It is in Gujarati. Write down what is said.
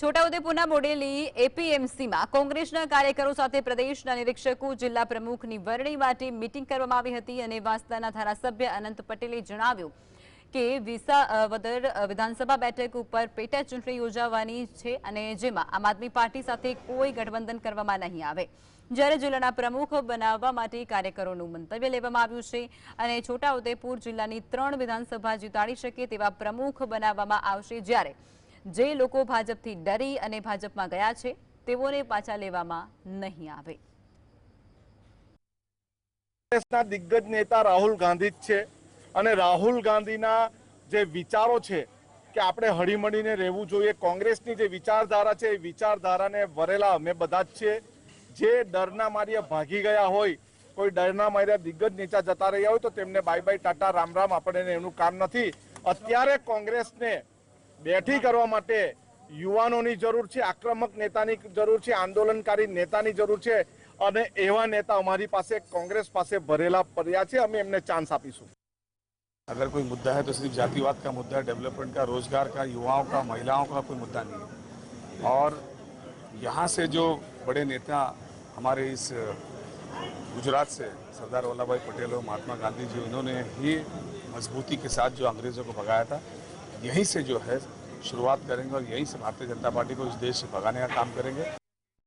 છોટાઉદેપુરના બોડેલી એપીએમસીમાં કોંગ્રેસના કાર્યકરો સાથે પ્રદેશના નિરીક્ષકો, જિલ્લા પ્રમુખની વરણી માટે મિટિંગ કરવામાં આવી હતી અને વાંસદાના ધારાસભ્ય અનંત પટેલે જણાવ્યું કે વિસાવદર વિધાનસભા બેઠક ઉપર પેટા ચૂંટણી યોજાવાની છે અને જેમાં આમ આદમી પાર્ટી સાથે કોઈ ગઠબંધન કરવામાં નહીં આવે. જ્યારે જિલ્લાના પ્રમુખ બનાવવા માટે કાર્યકરોનું મંતવ્ય લેવામાં આવ્યું છે અને છોટાઉદેપુર જિલ્લાની ત્રણ વિધાનસભા જીતાડી શકે તેવા પ્રમુખ બનાવવામાં આવશે જ્યારે જે લોકો ભાજપથી ડરી અને ભાજપમાં ગયા છે, તેઓને પાછા લેવામાં નહીં આવે. કોંગ્રેસના દિગ્ગજ નેતા રાહુલ ગાંધી જ છે અને રાહુલ ગાંધીના જે વિચારો છે કે આપણે હળીમળીને રહેવું જોઈએ, કોંગ્રેસની જે વિચારધારા છે એ વિચારધારાને વરેલા અમે બધા જ છીએ. જે ડરના માર્યા ભાગી ગયા હોય, કોઈ ડરના માર્યા દિગ્ગજ નેતા જતા રહ્યા હોય તો તેમને bye bye tata, Ram Ram આપણે એનું કામ નથી. અત્યારે કોંગ્રેસને બેઠી કરવા માટે યુવાનોની જરૂર છે આક્રમક નેતાની જરૂર છે આંદોલનકારી નેતાની જરૂર છે અને એવા નેતા અમારી પાસે કોંગ્રેસ પાસે ભરેલા પડ્યા છે અમે એમને ચાન્સ આપીશું अगर कोई मुद्दा है तो सिर्फ जातिवाद का मुद्दा है डेवलपमेंट का रोजगार का युवाओं का महिलाओं का कोई मुद्दा नहीं है और यहाँ से जो बड़े नेता हमारे इस गुजरात से सरदार वल्लभ भाई पटेल और महात्मा गांधी जी उन्होंने ही मजबूती के साथ जो अंग्रेज़ों को भगाया था यहीं से जो है शुरुआत करेंगे और यहीं से भारतीय जनता पार्टी को इस देश से भगाने का काम करेंगे